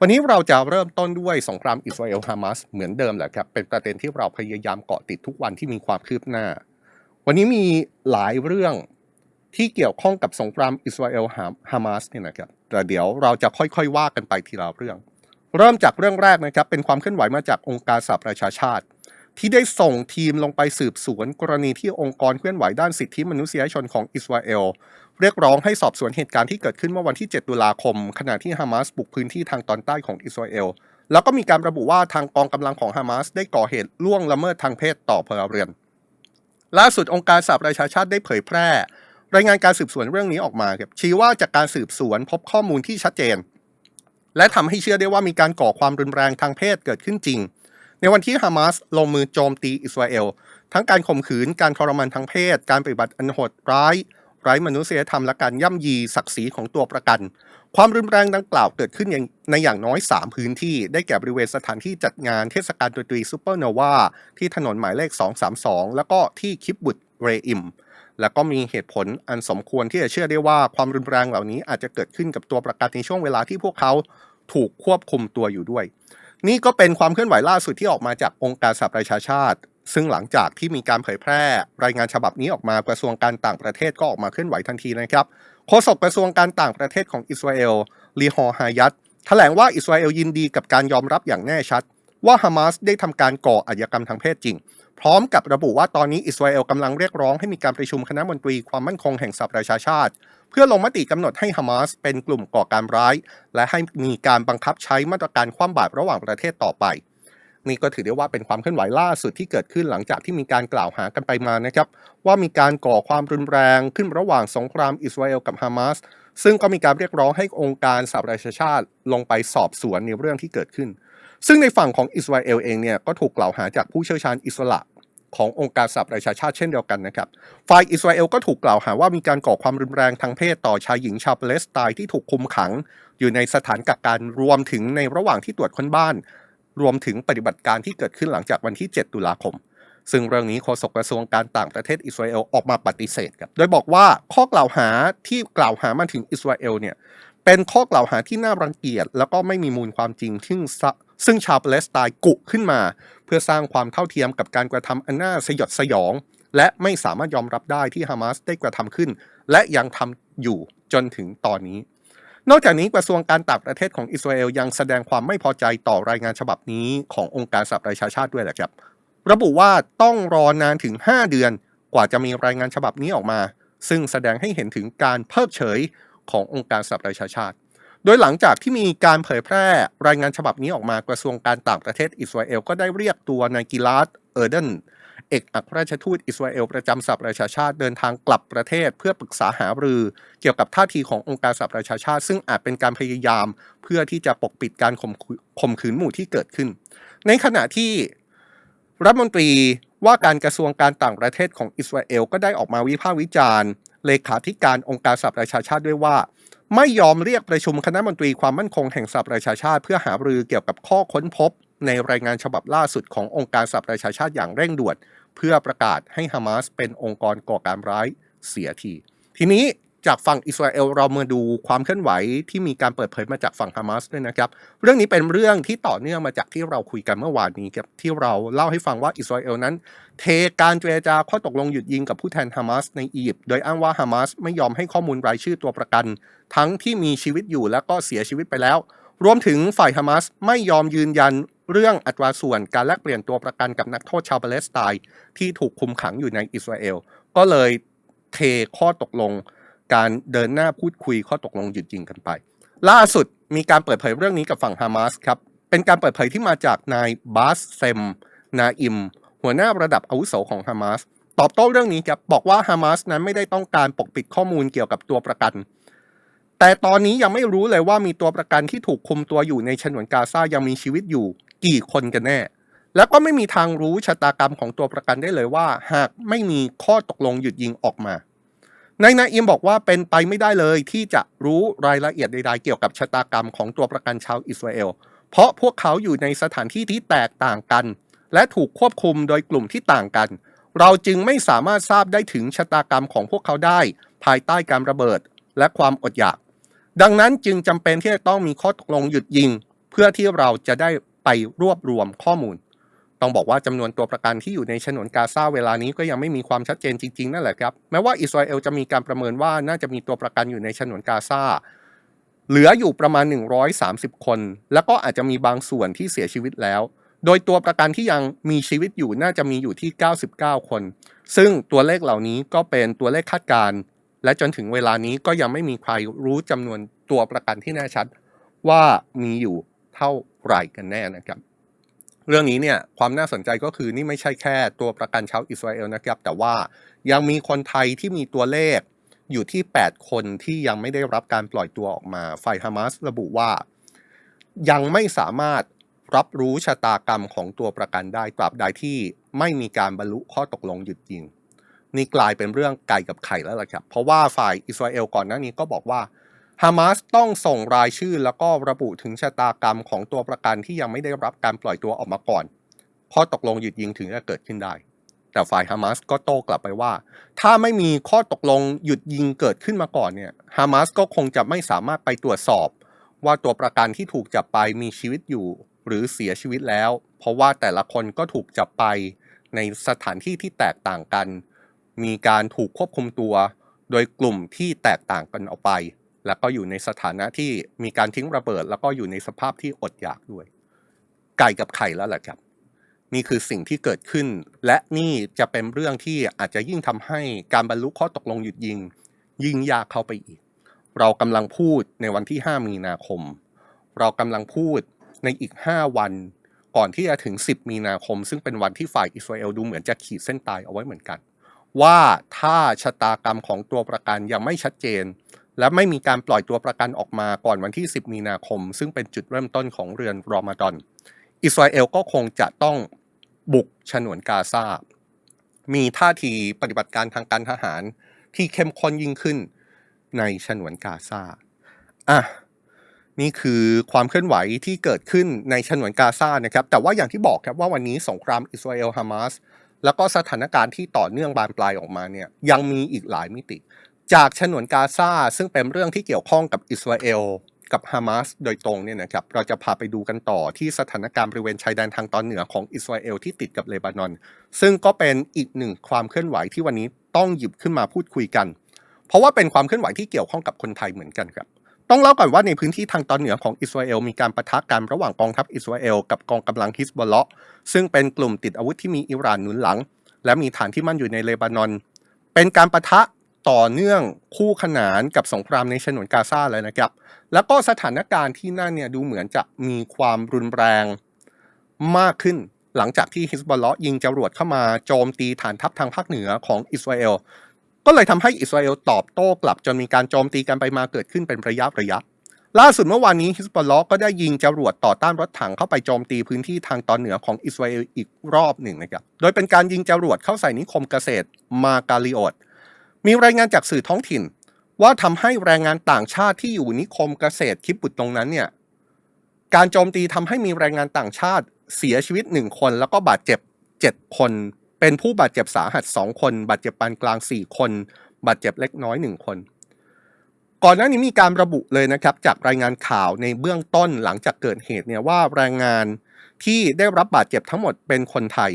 วันนี้เราจะเริ่มต้นด้วยสงครามอิสราเอลฮามาสเหมือนเดิมแหละครับ เป็นประเด็นที่เราพยายามเกาะติดทุกวันที่มีความคืบหน้า วันนี้มีหลายเรื่องที่เกี่ยวข้องกับสงครามอิสราเอลฮามาสเนี่ยนะครับแต่เดี๋ยวเราจะค่อยๆว่ากันไปทีละเรื่อง เริ่มจากเรื่องแรกนะครับเป็นความเคลื่อนไหวมาจากองค์การสหประชาชาติ ที่ได้ส่งทีมลงไปสืบสวนกรณีที่องค์กรเคลื่อนไหวด้านสิทธิมนุษยชนของอิสราเอล เรียกร้องให้สอบสวนเหตุการณ์ที่เกิดขึ้นเมื่อวันที่ 7 ตุลาคม ขณะที่ฮามาสบุกพื้นที่ทางตอนใต้ของอิสราเอล แล้วก็มีการระบุว่าทางกองกำลังของฮามาสได้ก่อเหตุล่วงละเมิดทางเพศต่อพลเรือน ล่าสุดองค์การสหประชาชาติได้เผยแพร่ รายงานการสืบสวนเรื่องนี้ออกมาครับชี้ว่าจากการสืบสวนพบข้อมูลที่ชัดเจน และทำให้เชื่อได้ว่ามีการก่อความรุนแรงทางเพศเกิดขึ้นจริง ในวันที่ฮามาสลงมือโจมตีอิสราเอล ทั้งการข่มขืนการทรมานทางเพศ การปฏิบัติอันโหดร้าย ไร้มนุษยธรรมและการย่ำยีศักดิ์ศรีของตัวประกัน ความรุนแรงดังกล่าวเกิดขึ้นในอย่างน้อย 3 พื้นที่ ได้แก่บริเวณสถานที่จัดงานเทศกาลดนตรีซูเปอร์โนวาที่ถนนหมายเลข 232 แล้วก็ที่คิบบุตเรอิมแล้วก็มีเหตุผลอันสมควรที่จะเชื่อได้ว่าความรุนแรงเหล่านี้อาจจะเกิดขึ้นกับตัวประกันในช่วงเวลาที่พวกเขาถูกควบคุมตัวอยู่ด้วย นี่ก็เป็นความเคลื่อนไหวล่าสุดที่ออกมาจากองค์การสหประชาชาติ ซึ่งหลังจากที่มีการเผยแพร่ รายงานฉบับนี้ออกมากระทรวงการต่างประเทศก็ออกมาเคลื่อนไหวทันทีนะครับโฆษกกระทรวงการต่างประเทศของอิสราเอลลีฮอฮายัตแถลงว่าอิสราเอลยินดีกับการยอมรับอย่างแน่ชัด ว่าฮามาสได้ทำการก่ออาชญากรรมทางเพศจริง พร้อมกับระบุว่าตอนนี้อิสราเอลกำลังเรียกร้องให้มีการประชุมคณะมนตรีความมั่นคงแห่งสหประชาชาติ เพื่อลงมติกำหนดให้ฮามาสเป็นกลุ่มก่อการร้าย และให้มีการบังคับใช้มาตรการคว่ำบาตรระหว่างประเทศต่อไป นี่ก็ถือได้ว่าเป็นความเคลื่อนไหวล่าสุดที่เกิดขึ้นหลังจากที่มีการกล่าวหากันไปมานะครับ ว่ามีการก่อความรุนแรงขึ้นระหว่างสงครามอิสราเอลกับฮามาสซึ่งก็มีการเรียกร้องให้องค์การสหประชาชาติลงไปสอบสวนในเรื่องที่เกิดขึ้นซึ่งในฝั่งของอิสราเอลเองเนี่ยก็ถูกกล่าวหาจากผู้เชี่ยวชาญอิสระ ขององค์การสหประชาชาติเช่นเดียวกันนะครับ ฝ่ายอิสราเอลก็ถูกกล่าวหาว่ามีการก่อความรุนแรงทางเพศต่อชายหญิงชาวปาเลสไตน์ที่ถูกคุมขัง อยู่ในสถานกักกันรวมถึงในระหว่างที่ตรวจค้นบ้าน รวมถึงปฏิบัติการที่เกิดขึ้นหลังจากวันที่ 7 ตุลาคม ซึ่งเรื่องนี้โฆษกกระทรวงการต่างประเทศอิสราเอลออกมาปฏิเสธครับโดยบอกว่าข้อกล่าวหาที่กล่าวหามาถึงอิสราเอลเนี่ยเป็นข้อกล่าวหาที่น่ารังเกียจแล้วก็ไม่มีมูลความจริงซึ่ง ซึ่งชาวปาเลสไตน์กุขึ้นมา เพื่อสร้างความเท่าเทียมกับการกระทำอันน่าสยดสยอง และไม่สามารถยอมรับได้ที่ฮามาสได้กระทำขึ้น และยังทำอยู่จนถึงตอนนี้ นอกจากนี้กระทรวงการต่างประเทศของอิสราเอลยังแสดงความไม่พอใจต่อรายงานฉบับนี้ขององค์การสหประชาชาติด้วยแหละครับ ระบุว่าต้องรอนานถึง 5 เดือน กว่าจะมีรายงานฉบับนี้ออกมา ซึ่งแสดงให้เห็นถึงการเพิกเฉยขององค์การสหประชาชาติ โดยหลังจากที่มีการเผยแพร่รายงานฉบับนี้ออกมากระทรวงการต่างประเทศอิสราเอลก็ได้เรียกตัวนายกิลาดเออร์เดนเอกอัครราชทูตอิสราเอลประจำสหประชาชาติเดินทางกลับประเทศเพื่อปรึกษาหารือ เกี่ยวกับท่าทีขององค์การสหประชาชาติ ซึ่งอาจเป็นการพยายามเพื่อที่จะปกปิดการข่มข,มขืนหมู่ที่เกิดขึ้น ในขณะที่รัฐมนตรีว่าการกระทรวงการต่างประเทศของอิสราเอลก็ได้ออกมาวิพากษ์วิจารณ์ เลขาธิการองค์การสหประชาชาติด้วยว่า ไม่ยอมเรียกประชุมคณะมนตรีความมั่นคงแห่งสหประชาชาติ เพื่อหารือเกี่ยวกับข้อค้นพบ ในรายงานฉบับล่าสุดขององค์การสหประชาชาติอย่างเร่งด่วน เพื่อประกาศให้ฮามาสเป็นองค์กรก่อการร้ายเสียที ทีนี้ จากฝั่งอิสราเอลเรามาดูความเคลื่อนไหวที่มีการเปิดเผยมาจากฝั่งฮามาสด้วยนะครับ เรื่องนี้เป็นเรื่องที่ต่อเนื่องมาจากที่เราคุยกันเมื่อวานนี้ครับที่เราเล่าให้ฟังว่าอิสราเอลนั้น เทการเจรจาข้อตกลงหยุดยิงกับผู้แทนฮามาสในอียิปต์โดยอ้างว่าฮามาสไม่ยอมให้ข้อมูลรายชื่อตัวประกัน ทั้งที่มีชีวิตอยู่และก็เสียชีวิตไปแล้ว รวมถึงฝ่ายฮามาสไม่ยอมยืนยันเรื่องอัตราส่วนการแลกเปลี่ยนตัวประกันกับนักโทษชาวปาเลสไตน์ที่ถูกคุมขังอยู่ในอิสราเอลก็เลยเทข้อตกลง การเดินหน้าพูดคุยข้อตกลงหยุดยิงกันไป ล่าสุดมีการเปิดเผยเรื่องนี้กับฝั่งฮามาสครับ เป็นการเปิดเผยที่มาจากนายบาสเซม นาอิม หัวหน้าระดับอาวุโสของฮามาสตอบโต้เรื่องนี้ครับบอกว่าฮามาสนั้นไม่ได้ต้องการปกปิดข้อมูลเกี่ยวกับตัวประกัน แต่ตอนนี้ยังไม่รู้เลยว่ามีตัวประกันที่ถูกคุมตัวอยู่ในฉนวนกาซายังมีชีวิตอยู่ กี่คนกันแน่ แล้วก็ไม่มีทางรู้ชะตากรรมของตัวประกันได้เลยว่า หากไม่มีข้อตกลงหยุดยิงออกมา นายนาอิมบอกว่าเป็นไปไม่ได้เลยที่จะรู้รายละเอียดใดๆเกี่ยวกับชะตากรรมของตัวประกันชาวอิสราเอล เพราะพวกเขาอยู่ในสถานที่ที่แตกต่างกัน และถูกควบคุมโดยกลุ่มที่ต่างกัน เราจึงไม่สามารถทราบได้ถึงชะตากรรมของพวกเขาได้ ภายใต้การระเบิดและความอดอยาก ดังนั้นจึงจำเป็นที่จะต้องมีข้อตกลงหยุดยิง เพื่อที่เราจะได้ไปรวบรวมข้อมูล ต้องบอกว่าจำนวนตัวประกันที่อยู่ในฉนวนกาซาเวลานี้ก็ยังไม่มีความชัดเจนจริงๆนั่นแหละครับ แม้ว่าอิสราเอลจะมีการประเมินว่าน่าจะมีตัวประกันอยู่ในฉนวนกาซาเหลืออยู่ประมาณ 130 คน แล้วก็อาจจะมีบางส่วนที่เสียชีวิตแล้ว โดยตัวประกันที่ยังมีชีวิตอยู่น่าจะมีอยู่ที่ 99 คน ซึ่งตัวเลขเหล่านี้ก็เป็นตัวเลขคาดการณ์และจนถึงเวลานี้ก็ยังไม่มีใครรู้จำนวนตัวประกันที่แน่ชัด ว่ามีอยู่เท่าไหร่กันแน่นะครับ เรื่องนี้เนี่ยความน่าสนใจก็คือนี่ไม่ใช่แค่ตัวประกันชาวอิสราเอลนะครับ แต่ว่ายังมีคนไทยที่มีตัวเลขอยู่ที่ 8 คนที่ยังไม่ได้รับการปล่อยตัวออกมาฝ่ายฮามาสระบุว่า ยังไม่สามารถรับรู้ชะตากรรมของตัวประกันได้ตราบใดที่ไม่มีการบรรลุข้อตกลงหยุดยิง นี่กลายเป็นเรื่องไก่กับไข่แล้วล่ะครับ เพราะว่าฝ่ายอิสราเอลก่อนหน้านี้ก็บอกว่า ฮามาสต้องส่งรายชื่อแล้วก็ระบุถึงชะตากรรมของตัวประกันที่ยังไม่ได้รับการปล่อยตัวออกมาก่อนข้อตกลงหยุดยิงถึงจะเกิดขึ้นได้ แต่ฝ่ายฮามาสก็โต้กลับไปว่า ถ้าไม่มีข้อตกลงหยุดยิงเกิดขึ้นมาก่อนเนี่ยฮามาสก็คงจะไม่สามารถไปตรวจสอบ ว่าตัวประกันที่ถูกจับไปมีชีวิตอยู่ หรือเสียชีวิตแล้ว เพราะว่าแต่ละคนก็ถูกจับไปในสถานที่ที่แตกต่างกัน มีการถูกควบคุมตัว โดยกลุ่มที่แตกต่างกันออกไป แล้วก็อยู่ในสถานะที่มีการทิ้งระเบิด แล้วก็อยู่ในสภาพที่อดอยากด้วย ไก่กับไข่แล้วแหละครับ นี่คือสิ่งที่เกิดขึ้น และนี่จะเป็นเรื่องที่อาจจะยิ่งทำให้การบรรลุข้อตกลงหยุดยิง ยิ่งยากเข้าไปอีก เรากำลังพูดในวันที่ 5 มีนาคม เรากำลังพูดในอีก 5 วันก่อนที่จะถึง 10 มีนาคม ซึ่งเป็นวันที่ฝ่ายอิสราเอลดูเหมือนจะขีดเส้นตายเอาไว้เหมือนกัน ว่าถ้าชะตากรรมของตัวประกันยังไม่ชัดเจน และไม่มีการปล่อยตัวประกันออกมาก่อนวันที่ 10 มีนาคม ซึ่งเป็นจุดเริ่มต้นของเรือนรอมฎอน อิสราเอลก็คงจะต้องบุกฉนวนกาซา มีท่าทีปฏิบัติการทางการทหารที่เข้มข้นยิ่งขึ้นในฉนวนกาซา อะ นี่คือความเคลื่อนไหวที่เกิดขึ้นในฉนวนกาซานะครับ แต่ว่าอย่างที่บอกครับว่าวันนี้สงครามอิสราเอลฮามาสแล้วก็สถานการณ์ที่ต่อเนื่องบานปลายออกมาเนี่ยยังมีอีกหลายมิติ จากฉนวนกาซาซึ่งเป็นเรื่องที่เกี่ยวข้องกับอิสราเอลกับฮามาสโดยตรงเนี่ยนะครับเราจะพาไปดูกันต่อที่สถานการณ์บริเวณชายแดนทางตอนเหนือของอิสราเอลที่ติดกับเลบานอน ซึ่งก็เป็นอีกหนึ่งความเคลื่อนไหวที่วันนี้ต้องหยิบขึ้นมาพูดคุยกัน เพราะว่าเป็นความเคลื่อนไหวที่เกี่ยวข้องกับคนไทยเหมือนกันครับ ต้องเล่าก่อนว่าในพื้นที่ทางตอนเหนือของอิสราเอลมีการปะทะกันระหว่างกองทัพอิสราเอลกับกองกำลังฮิสบอลเลาะซึ่งเป็นกลุ่มติดอาวุธที่มีอิหร่านหนุนหลัง และมีฐานที่มั่นอยู่ในเลบานอน เป็นการปะทะ ต่อเนื่องคู่ขนานกับสงครามในฉนวนกาซาเลยนะครับ แล้วก็สถานการณ์ที่นั่นเนี่ยดูเหมือนจะมีความรุนแรงมากขึ้นหลังจากที่ฮิสบอลเลาะยิงจรวดเข้ามาโจมตีฐานทัพทางภาคเหนือของอิสราเอล ก็เลยทำให้อิสราเอลตอบโต้กลับจนมีการโจมตีกันไปมาเกิดขึ้นเป็นระยะระยะ ล่าสุดเมื่อวานนี้ฮิสบอลเลาะก็ได้ยิงจรวดต่อต้านรถถังเข้าไปโจมตีพื้นที่ทางตอนเหนือของอิสราเอลอีกรอบหนึ่งนะครับ โดยเป็นการยิงจรวดเข้าใส่นิคมเกษตรมาการิโอต มีรายงานจากสื่อท้องถิ่น ว่าทำให้แรงงานต่างชาติที่อยู่นิคมเกษตรคิบุตตรงนั้นเนี่ยการโจมตีทำให้มีแรงงานต่างชาติเสียชีวิตหนึ่งคน แล้วก็บาดเจ็บเจ็ดคน เป็นผู้บาดเจ็บสาหัสสองคน บาดเจ็บปานกลางสี่คน บาดเจ็บเล็กน้อยหนึ่งคน ก่อนหน้านี้มีการระบุเลยนะครับ จากรายงานข่าวในเบื้องต้นหลังจากเกิดเหตุเนี่ยว่าแรงงานที่ได้รับบาดเจ็บทั้งหมดเป็นคนไทย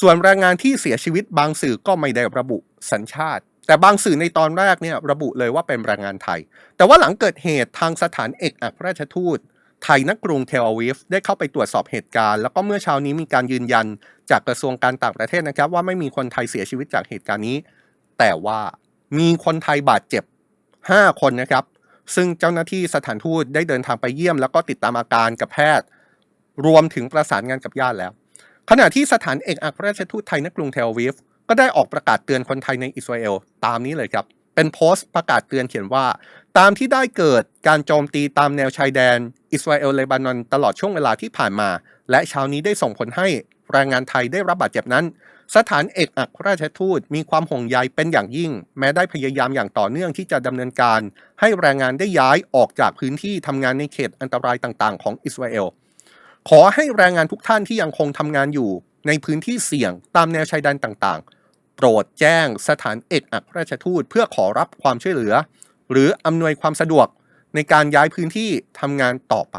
ส่วนแรงงานที่เสียชีวิตบางสื่อก็ไม่ได้ระบุสัญชาติ แต่บางสื่อในตอนแรกเนี่ยระบุเลยว่าเป็นแรงงานไทย แต่ว่าหลังเกิดเหตุทางสถานเอกอัครราชทูต ไทยนักกรุงเทลอาวีฟได้เข้าไปตรวจสอบเหตุการณ์ แล้วก็เมื่อเช้านี้มีการยืนยัน จากกระทรวงการต่างประเทศนะครับ ว่าไม่มีคนไทยเสียชีวิตจากเหตุการณ์นี้ แต่ว่ามีคนไทยบาดเจ็บ 5 คนนะครับ ซึ่งเจ้าหน้าที่สถานทูตได้เดินทางไปเยี่ยม แล้วก็ติดตามอาการกับแพทย์ รวมถึงประสานงานกับญาติแล้ว ขณะที่สถานเอกอัครราชทูตไทยณกรุงเทลอาวีฟ ก็ได้ออกประกาศเตือนคนไทยในอิสราเอลตามนี้เลยครับ เป็นโพสต์ประกาศเตือนเขียนว่า ตามที่ได้เกิดการโจมตีตามแนวชายแดน อิสราเอลเลบานอนตลอดช่วงเวลาที่ผ่านมา และเช้านี้ได้ส่งผลให้แรงงานไทยได้รับบาดเจ็บนั้น สถานเอกอัครราชทูตมีความห่วงใยเป็นอย่างยิ่ง แม้ได้พยายามอย่างต่อเนื่องที่จะดำเนินการ ให้แรงงานได้ย้ายออกจากพื้นที่ทำงานในเขตอันตรายต่างๆ ของอิสราเอลขอให้แรงงานทุกท่านที่ยังคงทำงานอยู่ ในพื้นที่เสี่ยงตามแนวชายแดนต่างๆ โปรดแจ้งสถานเอกอัครราชทูตเพื่อขอรับความช่วยเหลือ หรืออำนวยความสะดวกในการย้ายพื้นที่ทำงานต่อไป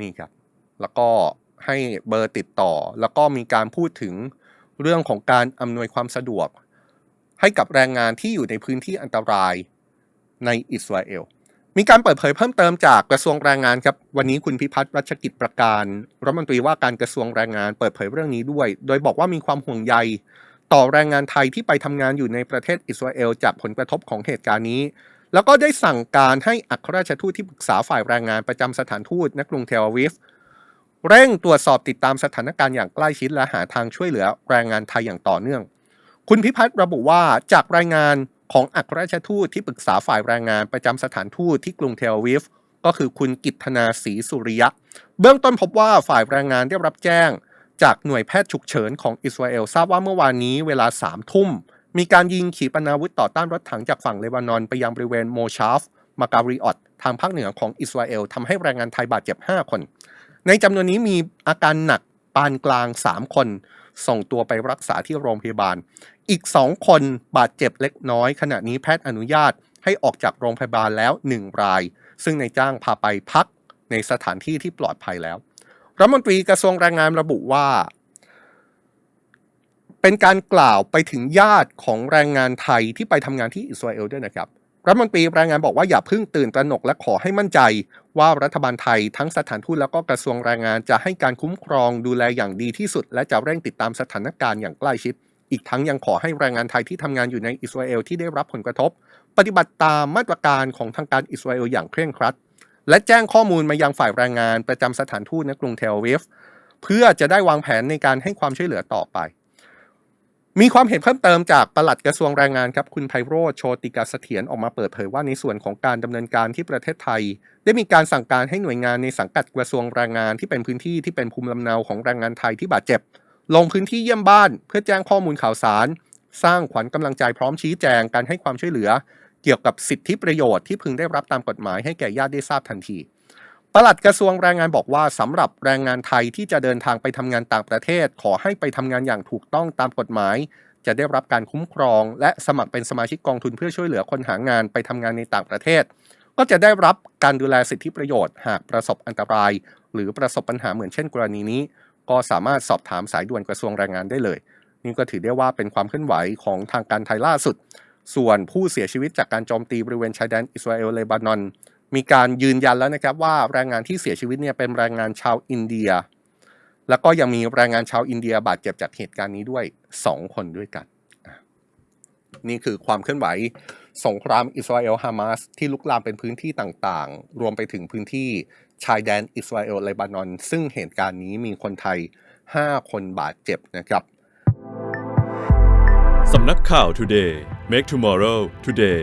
นี่ครับ แล้วก็ให้เบอร์ติดต่อ แล้วก็มีการพูดถึงเรื่องของการอำนวยความสะดวก ให้กับแรงงานที่อยู่ในพื้นที่อันตรายในอิสราเอล มีการเปิดเผยเพิ่มเติมจากกระทรวงแรงงานครับ วันนี้คุณพิพัฒน์รัชกิจประการรัฐมนตรีว่าการกระทรวงแรงงานเปิดเผยเรื่องนี้ด้วย โดยบอกว่ามีความห่วงใย ต่อแรงงานไทยที่ไปทำงานอยู่ในประเทศอิสราเอลจากผลกระทบของเหตุการณ์นี้ แล้วก็ได้สั่งการให้อัครราชทูตที่ปรึกษาฝ่ายแรงงานประจำสถานทูตณกรุงเทลอาวิฟเร่งตรวจสอบติดตามสถานการณ์อย่างใกล้ชิดและหาทางช่วยเหลือแรงงานไทยอย่างต่อเนื่อง คุณพิพัฒน์ระบุว่าจากรายงาน ของอัครราชทูตที่ปรึกษาฝ่ายแรงงานประจำสถานทูตที่กรุงเทลวิฟก็คือคุณกิตนาศรีสุริยะ เบื้องต้นพบว่าฝ่ายแรงงานได้รับแจ้ง จากหน่วยแพทย์ฉุกเฉินของอิสราเอลทราบว่าเมื่อวานนี้เวลาสามทุ่ม มีการยิงขีปนาวุธต่อต้านรถถังจากฝั่งเลบานอนไปยังบริเวณโมชาฟมาการีออตทางภาคเหนือของอิสราเอลทำให้แรงงานไทยบาดเจ็บ 5 คน ในจำนวนนี้มีอาการหนักปานกลาง 3 คน ส่งตัวไปรักษาที่โรงพยาบาล อีก 2 คนบาดเจ็บเล็กน้อย ขณะนี้แพทย์อนุญาตให้ออกจากโรงพยาบาลแล้ว 1 ราย ซึ่งในจ้างพาไปพักในสถานที่ที่ปลอดภัยแล้ว รัฐมนตรีกระทรวงแรงงานระบุว่า เป็นการกล่าวไปถึงญาติของแรงงานไทยที่ไปทำงานที่อิสราเอลด้วยนะครับ รัฐมนตรีแรงงานบอกว่าอย่าเพิ่งตื่นตระหนกและขอให้มั่นใจ ว่ารัฐบาลไทยทั้งสถานทูตแล้วก็กระทรวงแรงงานจะให้การคุ้มครองดูแลอย่างดีที่สุด และจะเร่งติดตามสถานการณ์อย่างใกล้ชิด อีกทั้งยังขอให้แรงงานไทยที่ทำงานอยู่ในอิสราเอลที่ได้รับผลกระทบ ปฏิบัติตามมาตรการของทางการอิสราเอลอย่างเคร่งครัด และแจ้งข้อมูลมายังฝ่ายแรงงานประจำสถานทูตในกรุงเทลอาวิฟเพื่อจะได้วางแผนในการให้ความช่วยเหลือต่อไป มีความเห็นเพิ่มเติมจากปลัดกระทรวงแรงงานครับคุณไพโรจน์โชติกาเสถียรออกมาเปิดเผยว่าในส่วนของการดำเนินการที่ประเทศไทย ได้มีการสั่งการให้หน่วยงานในสังกัดกระทรวงแรงงานที่เป็นพื้นที่ที่เป็นภูมิลำเนาของแรงงานไทยที่บาดเจ็บ ลงพื้นที่เยี่ยมบ้าน เพื่อแจ้งข้อมูลข่าวสาร สร้างขวัญกำลังใจพร้อมชี้แจงการให้ความช่วยเหลือ เกี่ยวกับสิทธิประโยชน์ที่พึงได้รับตามกฎหมายให้แก่ญาติได้ทราบทันที ปลัดกระทรวงแรงงานบอกว่าสำหรับแรงงานไทยที่จะเดินทางไปทำงานต่างประเทศ ขอให้ไปทำงานอย่างถูกต้องตามกฎหมาย จะได้รับการคุ้มครอง และสมัครเป็นสมาชิกกองทุนเพื่อช่วยเหลือคนหางานไปทำงานในต่างประเทศ ก็จะได้รับการดูแลสิทธิประโยชน์ หากประสบอันตราย หรือประสบปัญหาเหมือนเช่นกรณีนี้ ก็สามารถสอบถามสายด่วนกระทรวงแรงงานได้เลย นี่ก็ถือได้ว่าเป็นความเคลื่อนไหวของทางการไทยล่าสุด ส่วนผู้เสียชีวิตจากการโจมตีบริเวณชายแดนอิสราเอลเลบานอน มีการยืนยันแล้วนะครับว่าแรงงานที่เสียชีวิตเนี่ยเป็นแรงงานชาวอินเดีย แล้วก็ยังมีแรงงานชาวอินเดียบาดเจ็บจากเหตุการณ์นี้ด้วย 2 คนด้วยกัน นี่คือความเคลื่อนไหวสงครามอิสราเอลฮามาสที่ลุกลามเป็นพื้นที่ต่างๆ รวมไปถึงพื้นที่ชายแดนอิสราเอลเลบานอน ซึ่งเหตุการณ์นี้มีคนไทย 5 คนบาดเจ็บนะครับสำนักข่าว Today Make Tomorrow Today